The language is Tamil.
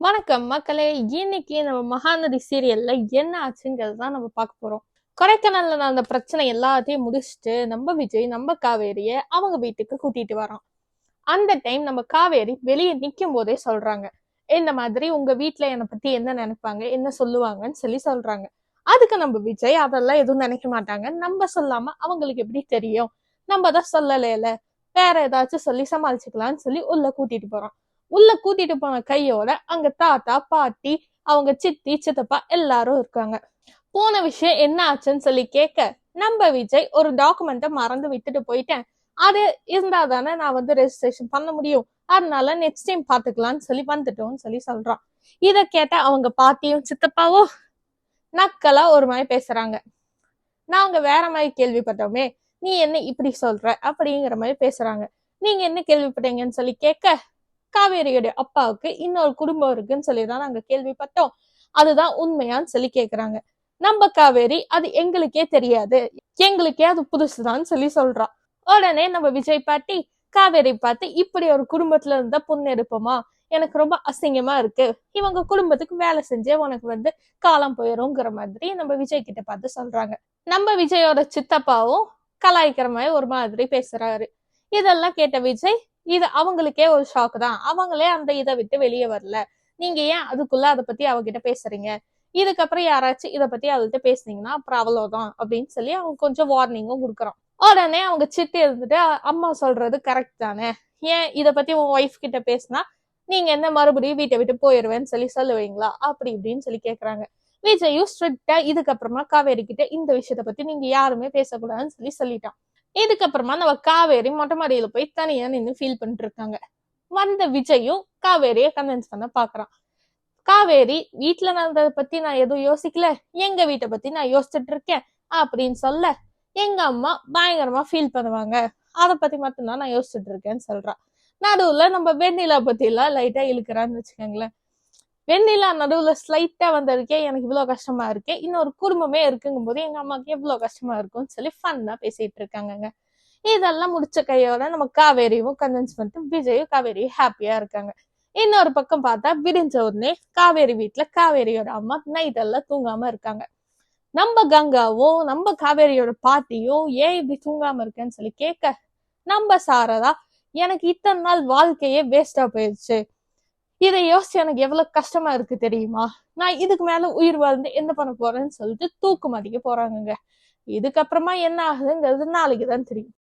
வணக்கம் மக்களே. இன்னைக்கு நம்ம மகாநதி சீரியல்ல என்ன ஆச்சுங்கிறது தான் நம்ம பார்க்க போறோம். கொடைக்கானல்ல நடந்த பிரச்சனை எல்லாத்தையும் முடிச்சுட்டு நம்ம விஜய் நம்ம காவேரிய அவங்க வீட்டுக்கு கூட்டிட்டு வரோம் அந்த டைம் நம்ம காவேரி வெளியே நிக்கும் போதே சொல்றாங்க. இந்த மாதிரி உங்க வீட்டுல என்னை பத்தி என்ன நினைப்பாங்க என்ன சொல்லுவாங்கன்னு சொல்லி சொல்றாங்க. அதுக்கு நம்ம விஜய் அதெல்லாம் எதுவும் நினைக்க மாட்டாங்க. நம்ம சொல்லாம அவங்களுக்கு எப்படி தெரியும்? நம்ம தான் சொல்லலைல வேற ஏதாச்சும் சொல்லி சமாளிச்சுக்கலாம்னு சொல்லி உள்ள கூட்டிட்டு போறோம் உள்ள கூட்டிட்டு போன கையோட அங்க தாத்தா பாட்டி அவங்க சித்தி சித்தப்பா எல்லாரும் இருக்காங்க. போன விஷயம் என்ன ஆச்சுன்னு சொல்லி கேட்க நம்ம விஜய் ஒரு டாக்குமெண்ட்டை மறந்து விட்டுட்டு போயிட்டேன். அது இருந்தா தானே நான் வந்து ரெஜிஸ்ட்ரேஷன் பண்ண முடியும். அதனால நெக்ஸ்ட் டைம் பாத்துக்கலாம்னு சொல்லி வந்துட்டோம்னு சொல்லி சொல்றான். இத கேட்ட அவங்க பாட்டியும் சித்தப்பாவோ நக்கலா ஒரு மாதிரி பேசுறாங்க. நாங்க வேற மாதிரி கேள்விப்பட்டோமே நீ என்ன இப்படி சொல்ற அப்படிங்கிற மாதிரி பேசுறாங்க. நீங்க என்ன கேள்விப்பட்டீங்கன்னு சொல்லி கேட்க காவேரியுடைய அப்பாவுக்கு இன்னொரு குடும்பம் இருக்குன்னு சொல்லி தான் நாங்க கேள்விப்பட்டோம். அதுதான் உண்மையான்னு சொல்லி கேக்குறாங்க. நம்ம காவேரி அது எங்களுக்கே தெரியாது. எங்களுக்கே அது புதுசுதான்னு சொல்லி சொல்றா. உடனே நம்ம விஜய் பாட்டி காவேரி பார்த்து இப்படி ஒரு குடும்பத்துல இருந்தா பொண்ணு எடுப்போமா எனக்கு ரொம்ப அசிங்கமா இருக்கு. இவங்க குடும்பத்துக்கு வேலை செஞ்சே உனக்கு வந்து காலம் போயிருங்கிற மாதிரி நம்ம விஜய் கிட்ட பார்த்து சொல்றாங்க. நம்ம விஜயோட சித்தப்பாவும் கலாய்க்கிற மாதிரி ஒரு மாதிரி பேசுறாரு. இதெல்லாம் கேட்ட விஜய் இது அவங்களுக்கே ஒரு ஷாக் தான். அவங்களே அந்த இதை விட்டு வெளியே வரல. நீங்க ஏன் அதுக்குள்ள அதை பத்தி அவகிட்ட பேசுறீங்க? இதுக்கப்புறம் யாராச்சும் இதை பத்தி அவள்கிட்ட பேசுனீங்கன்னா அப்புறம் அவ்வளவுதான் அப்படின்னு சொல்லி அவங்க கொஞ்சம் வார்னிங்கும் கொடுக்குறான். உடனே அவங்க சிட்டு இருந்துட்டு அம்மா சொல்றது கரெக்ட் தானே. ஏன் இதை பத்தி உன் ஒய்ஃப் கிட்ட பேசினா நீங்க என்ன மறுபடியும் வீட்டை விட்டு போயிருவேன்னு சொல்லி சொல்லுவீங்களா? அப்படி இப்படின்னு சொல்லி கேக்குறாங்க. விஜயும் ஸ்ட்ரிக்டா இதுக்கப்புறமா காவேரி கிட்ட இந்த விஷயத்த பத்தி நீங்க யாருமே பேசக்கூடாதுன்னு சொல்லி சொல்லிட்டான். இதுக்கப்புறமா நம்ம காவேரி மொட்டை மாடியில போய் தனியா நின்று ஃபீல் பண்ணிட்டு இருக்காங்க வந்த விஜயும் காவேரிய கன்வின்ஸ் பண்ண பாக்குறான். காவேரி வீட்டுல நடந்ததை பத்தி நான் எதுவும் யோசிக்கல. எங்க வீட்டை பத்தி நான் யோசிச்சுட்டு இருக்கேன். அப்படின்னு சொல்ல எங்க அம்மா பயங்கரமா ஃபீல் பண்ணுவாங்க. அதை பத்தி மட்டும்தான் நான் யோசிச்சுட்டு இருக்கேன்னு சொல்கிறான் நடுவுல நம்ம வெண்ணிலா பத்தி எல்லாம் லைட்டா இழுக்கிறான்னு வச்சுக்கோங்களேன். வெண்ணிலா நடுவுல ஸ்லைட்டா வந்திருக்கே எனக்கு இவ்வளவு கஷ்டமா இருக்கேன் இன்னொரு குடும்பமே இருக்குங்கும் போது எங்க அம்மாக்கு எவ்வளவு கஷ்டமா இருக்கும்னு சொல்லி ஃபன்னா பேசிட்டு இருக்காங்கங்க. இதெல்லாம் முடிச்ச கையோட நம்ம காவேரியும் கன்வின்ஸ் பண்ணிட்டு விஜயும் காவேரியும் ஹாப்பியா இருக்காங்க. இன்னொரு பக்கம் பார்த்தா விடிஞ்ச உடனே காவேரி வீட்டுல காவேரியோட அம்மா நைட்டெல்லாம் தூங்காம இருக்காங்க. நம்ம கங்காவும் நம்ம காவேரியோட பாட்டியும் ஏன் இப்படி தூங்காம இருக்கேன்னு சொல்லி கேட்க நம்ம சாரதா எனக்கு இத்தனை நாள் வாழ்க்கையே வேஸ்டா போயிடுச்சு இதை யோசிச்சு எனக்கு எவ்வளவு கஷ்டமா இருக்கு தெரியுமா? நான் இதுக்கு மேல உயிர் வாழ்ந்து என்ன பண்ண போறேன்னு சொல்லிட்டு தூக்கு மதிக்க போறாங்கங்க. இதுக்கப்புறமா என்ன ஆகுதுங்கிறது நாளைக்கு தான் தெரியும்.